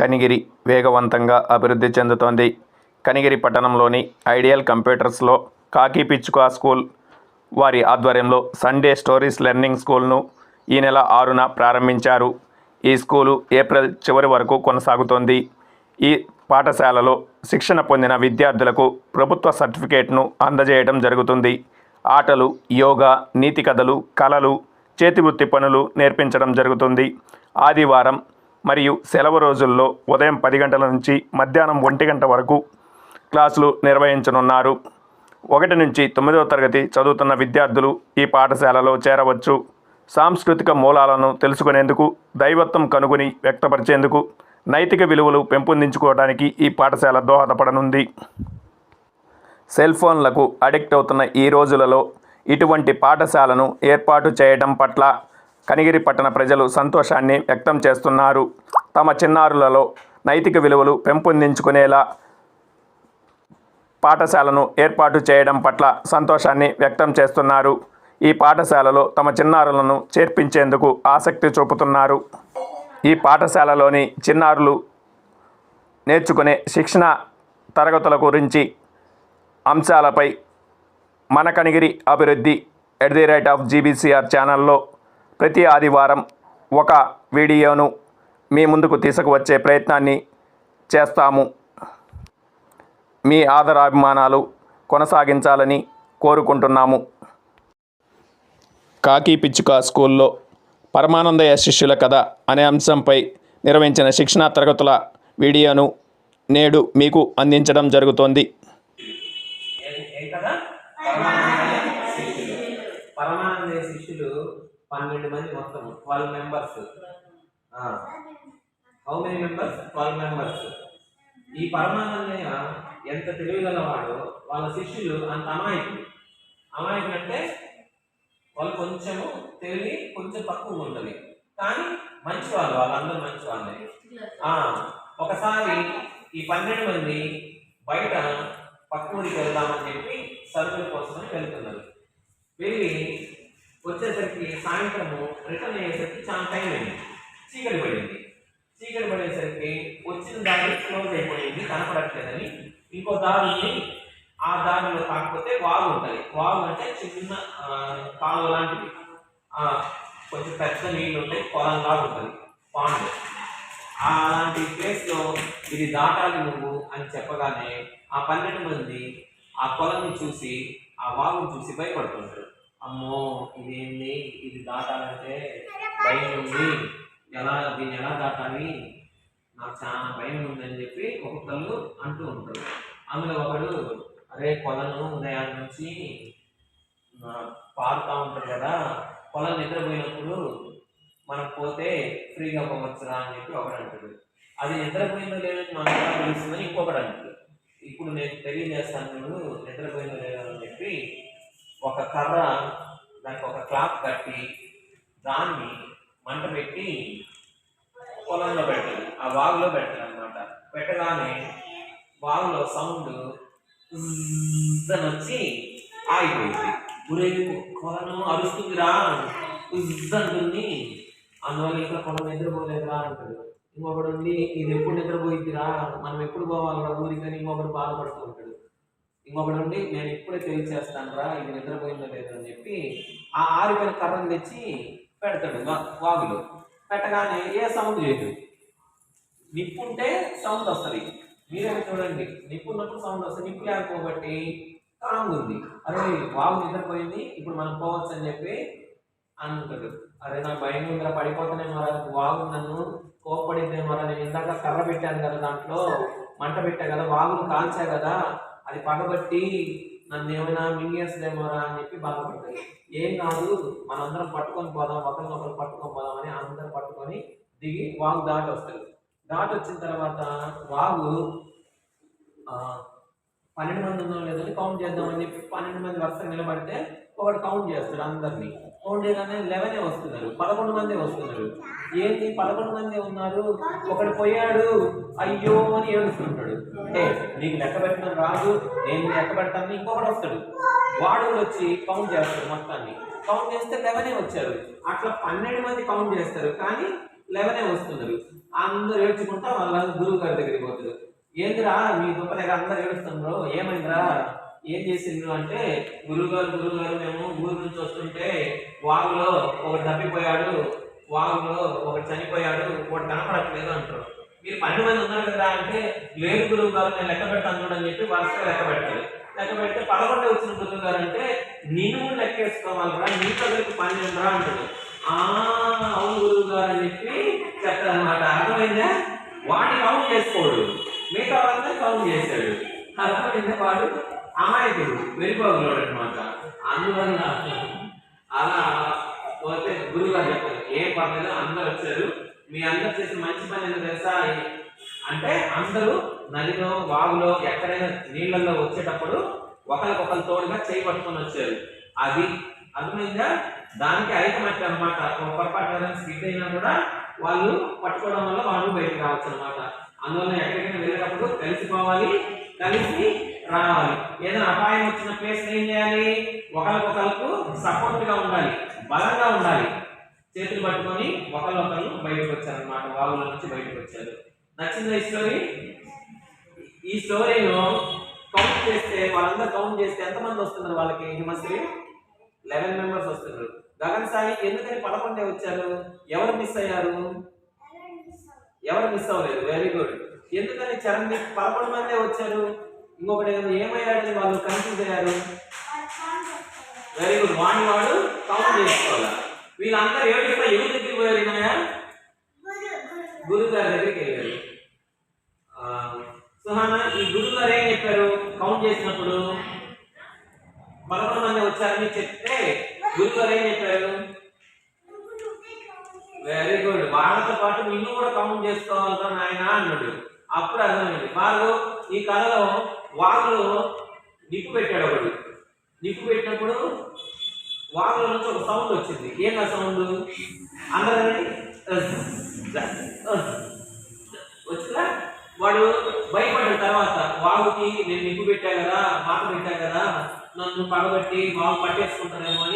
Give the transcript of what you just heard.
కనిగిరి వేగవంతంగా అభివృద్ధి చెందుతోంది. కనిగిరి పట్టణంలోని ఐడియల్ కంప్యూటర్స్లో కాకి పిచ్చుకా స్కూల్ వారి ఆధ్వర్యంలో సండే స్టోరీస్ లెర్నింగ్ స్కూల్ను ఈ నెల ఆరున ప్రారంభించారు. ఈ స్కూలు ఏప్రిల్ చివరి వరకు కొనసాగుతోంది. ఈ పాఠశాలలో శిక్షణ పొందిన విద్యార్థులకు ప్రభుత్వ సర్టిఫికేట్ను అందజేయడం జరుగుతుంది. ఆటలు యోగా నీతి కథలు కళలు చేతివృత్తి పనులు నేర్పించడం జరుగుతుంది. ఆదివారం మరియు సెలవు రోజుల్లో ఉదయం పది గంటల నుంచి మధ్యాహ్నం ఒంటి గంట వరకు క్లాసులు నిర్వహించనున్నారు. ఒకటి నుంచి తొమ్మిదవ తరగతి చదువుతున్న విద్యార్థులు ఈ పాఠశాలలో చేరవచ్చు. సాంస్కృతిక మూలాలను తెలుసుకునేందుకు దైవత్వం కనుగొని వ్యక్తపరిచేందుకు నైతిక విలువలు పెంపొందించుకోవడానికి ఈ పాఠశాల దోహదపడనుంది. సెల్ ఫోన్లకు అడిక్ట్ అవుతున్న ఈ రోజులలో ఇటువంటి పాఠశాలను ఏర్పాటు చేయడం పట్ల కనిగిరి పట్టణ ప్రజలు సంతోషాన్ని వ్యక్తం చేస్తున్నారు. తమ చిన్నారులలో నైతిక విలువలు పెంపొందించుకునేలా పాఠశాలను ఏర్పాటు చేయడం పట్ల సంతోషాన్ని వ్యక్తం చేస్తున్నారు. ఈ పాఠశాలలో తమ చిన్నారులను చేర్పించేందుకు ఆసక్తి చూపుతున్నారు. ఈ పాఠశాలలోని చిన్నారులు నేర్చుకునే శిక్షణ తరగతుల గురించి అంశాలపై మన కనిగిరి అభివృద్ధి at the rate of GBCR ఛానల్లో ప్రతి ఆదివారం ఒక వీడియోను మీ ముందుకు తీసుకువచ్చే ప్రయత్నాన్ని చేస్తాము. మీ ఆదరాభిమానాలు కొనసాగించాలని కోరుకుంటున్నాము. కాకి పిచ్చుక స్కూల్లో పరమానందయ శిష్యుల కథ అనే అంశంపై నిర్వహించిన శిక్షణా తరగతుల వీడియోను నేడు మీకు అందించడం జరుగుతోంది. పరమానందయ శిష్యులు పన్నెండు మంది మొత్తం twelve members how many members twelve members ఈ పరమానందయ్య ఎంత తెలివిగలవాడో వాళ్ళ శిష్యులు అంత అమాయకులు. అమాయకులు అంటే వాళ్ళు కొంచెము తెలివి కొంచెం తక్కువ ఉంటుంది కానీ మంచివాళ్ళు వాళ్ళందరూ మంచి వాళ్ళే ఒకసారి ఈ పన్నెండు మంది బయట పక్క ఊరికి వెళ్దామని చెప్పి సరుకుల కోసమని వెళ్తున్నారు. వెళ్ళి వచ్చేసరికి సాయంత్రము రిటర్న్ అయ్యేసరికి చాలా టైం అయింది. చీకటి పడింది. చీకటి పడేసరికి వచ్చిన దారి క్లోజ్ అయిపోయింది కనపడట్లేదని. ఇంకో దారిని ఆ దారిలో కాకపోతే వాగు ఉంటుంది. వాగు అంటే చిన్న ఆ, కాలువ లాంటిది. కొంచెం పెద్ద నీళ్ళు ఉంటాయి పొలంగా ఉంటుంది. పాండ్ అలాంటి ప్లేస్లో ఇది దాటాలి నువ్వు అని చెప్పగానే ఆ పన్నెండు మంది ఆ పొలంని చూసి ఆ వాగును చూసి భయపడుతుంటారు. అమ్మో ఇదేంది? ఇది దాటాలంటే భయం ఉంది. ఎలా దీన్ని ఎలా దాటాలి? నాకు చాలా భయం ఉందని చెప్పి ఒక్కొక్కళ్ళు అంటూ ఉంటారు అందులో ఒకడు అరే కొలను ఉదయం నుంచి పారుతూ పారుతా ఉంటారు కదా పొలం నిద్రపోయినప్పుడు మనం పోతే ఫ్రీగా పోవచ్చురా అని చెప్పి ఒకడు అంటాడు. అది నిద్రపోయిందో లేదని మనకు ఎలా తెలుస్తుందని ఇంకొకడు అంటాడు. ఇప్పుడు నేను తెలియజేస్తాను నువ్వు నిద్రపోయిందో లేదో అని చెప్పి ఒక కర్ర దానికి ఒక క్లాత్ కట్టి దాన్ని మంట పెట్టి పొలంలో పెట్టాలి ఆ వాగులో పెడతాడు అనమాట పెట్టగానే వాగులో సౌండ్ అని వచ్చి ఆగిపోయింది గురే కొలను అరుస్తుందిరా ఉజ్ అంటుంది అందువల్ల ఇక్కడ కొలం నిద్రపోలేదురా అంటాడు ఇంకొకడు ఉండి ఇది ఎప్పుడు నిద్రపోయిద్దిరా? మనం ఎప్పుడు పోవాలిరా ఊరికని అని ఇంకొకడు బాధపడుతూ ఉంటాడు. ఇంకొకటి ఉండి నేను ఇప్పుడే తెలియచేస్తాను రా ఇది నిద్రపోయిందో లేదో అని చెప్పి ఆ ఆరిపోయిన కర్రను తెచ్చి పెడతాడు వా- వాగులో. పెట్టగానే ఏ సౌండ్ లేదు. నిప్పుంటే సౌండ్ వస్తుంది. మీరే చూడండి నిప్పు ఉన్నప్పుడు సౌండ్ వస్తుంది. నిప్పు లేకపోబట్టి కాంగ్ ఉంది. అరే వాగు నిద్రపోయింది ఇప్పుడు మనం పోవచ్చు అని చెప్పి అంటాడు. అరే నాకు భయం ఉందిరా పడిపోతున్నాయి రా వాగు నన్ను కోపడిద్దేమో రా నేను ఇందాక కర్ర పెట్టాను కదా దాంట్లో మంట పెట్టా కదా వాగును కాల్చా కదా అది పగబట్టి నన్ను ఏమైనా మింగేస్తుందేమోరా అని చెప్పి బాధపడతాయి ఏం కాదు మనందరం పట్టుకొని పోదాం ఒకరినొకరు పట్టుకొని పోదాం అని అందరం పట్టుకొని దిగి వాగు దాటి వస్తారు దాటి వచ్చిన తర్వాత వాగు పన్నెండు మంది ఉన్నాం లేదని కౌంట్ చేద్దామని చెప్పి పన్నెండు మంది వరుసగా నిలబడితే ఒకడు కౌంట్ చేస్తాడు అందరినీ. కౌంట్ చేయగానే లెవెనే వస్తున్నారు పదకొండు మంది వస్తున్నారు. ఏంటి పదకొండు మంది ఉన్నారు? ఒకడు పోయాడు. అయ్యో అని ఏడుస్తుంటాడు. అంటే నీకు లెక్క పెట్టడం రాదు నేను లెక్క పెడతాను ఇంకొకడు వస్తాడు. వాడు వచ్చి కౌంట్ చేస్తాడు మొత్తాన్ని. కౌంట్ చేస్తే లెవెనే వచ్చారు. అట్లా పన్నెండు మంది కౌంట్ చేస్తారు కానీ లెవెనే వస్తున్నారు. అందరూ ఏడ్చుకుంటా వాళ్ళ గురువు గారి దగ్గరికి పోతారు. ఏందిరా మీ గొప్ప దగ్గర అందరు ఏడుస్తున్నారు? ఏమైందిరా? ఏం చేసింది అంటే గురుగారు గురుగారు మేము ఊరు నుంచి వస్తుంటే వాగులో ఒకటి తప్పిపోయాడు వాగులో ఒకటి చనిపోయాడు ఒకటి కనపడట్లేదు అంటారు. మీరు పన్నెండు మంది ఉన్నారు కదా అంటే లేదు గురువు గారు నేను లెక్క పెడతాను అని చెప్పి వరుసగా లెక్క పెడతారు లెక్క పెడితే పదకొండు వచ్చిన గురువు గారు అంటే నిన్ను కూడా రా నీ దగ్గరికి పన్నెండు రా అంటాడు ఆ అవును గురువు గారు అని చెప్పి చెప్తారనమాట అర్థమైందా? వాడిని కౌంట్ చేసుకోడు. మిగతా వాళ్ళంతా కౌంట్ చేశాడు. అర్థమైందా వాడు అమాయకుడు వెళ్ళిపోతున్నాడు అనమాట అందువల్ల అలా పోతే గురువు గారు చెప్పారు ఏ పర్లేదు అందరు వచ్చారు. మీ అందరు చేసిన మంచి పని ఏంటో తెలుసా? అంటే అందరూ నదిలో వాగులో ఎక్కడైనా నీళ్ళల్లో వచ్చేటప్పుడు ఒకరికొకరు తోడుగా చేయి పట్టుకొని వచ్చారు. అది అర్థమైందా? దానికి ఐకమత్యం అనమాట ఒక పొరపాటు ఏదైనా అయినా కూడా వాళ్ళు పట్టుకోవడం వల్ల వాళ్ళు బయటకు రావచ్చు అనమాట అందువల్ల ఎక్కడికైనా వెళ్ళేటప్పుడు కలిసిపోవాలి కలిసి రావాలి. ఏదైనా అపాయం వచ్చిన ప్లేస్ ఏం చేయాలి? ఒకరికొకరికి సపోర్ట్గా ఉండాలి బలంగా ఉండాలి. చేతులు పట్టుకొని ఒకరికొకరు బయటకు వచ్చారనమాట వాగుల నుంచి బయటకు వచ్చారు. నచ్చిందా ఈ స్టోరీ ఈ స్టోరీలో కౌంట్ చేస్తే వాళ్ళందరూ కౌంట్ చేస్తే ఎంతమంది వస్తున్నారు వాళ్ళకి? హిమశ్రీ? లెవెన్ మెంబర్స్ వస్తున్నారు. గగన్ సాయి ఎందుకని పదకొండే వచ్చారు? ఎవరు మిస్ అయ్యారు? ఎవరు మిస్ అవ్వలేదు. వెరీ గుడ్ ఎందుకని చరణ్ మిస్ పదకొండు మందే వచ్చారు? ఇంకొకటి ఏమయ్యాడని వాళ్ళు కన్ఫ్యూజ్ అయ్యారు? వెరీ గుడ్ వాణి వాడు కౌంట్ చేసుకోవాలి? వీళ్ళందరూ ఏడు ఎవరి దగ్గరికి పోయారు ఈయన? గురుగారి దగ్గరికి వెళ్ళారు. సుహాన సుహానా ఈ గురుగారు ఏం చెప్పారు? కౌంట్ చేసినప్పుడు? పదకొండు మంది వచ్చారని చెప్తే గురుగారు ఏం చెప్పారు? వెరీ గుడ్ వాళ్ళతో పాటు నిన్ను కూడా కౌంట్ చేసుకోవాలరా నాయన అన్నాడు. అప్పుడు అర్థమైంది. వాళ్ళు ఈ కథలో వాళ్ళు నిప్పు పెట్టాడు ఒకడు. నిప్పు పెట్టినప్పుడు వాళ్ళ నుంచి ఒక సౌండ్ వచ్చింది. ఏం ఆ సౌండ్ అందరని వచ్చిందా? వాడు భయపడిన తర్వాత వాగుకి నేను నిప్పు పెట్టా కదా మాట పెట్టా కదా నన్ను పడబట్టి వాగు పట్టేసుకుంటానేమో అని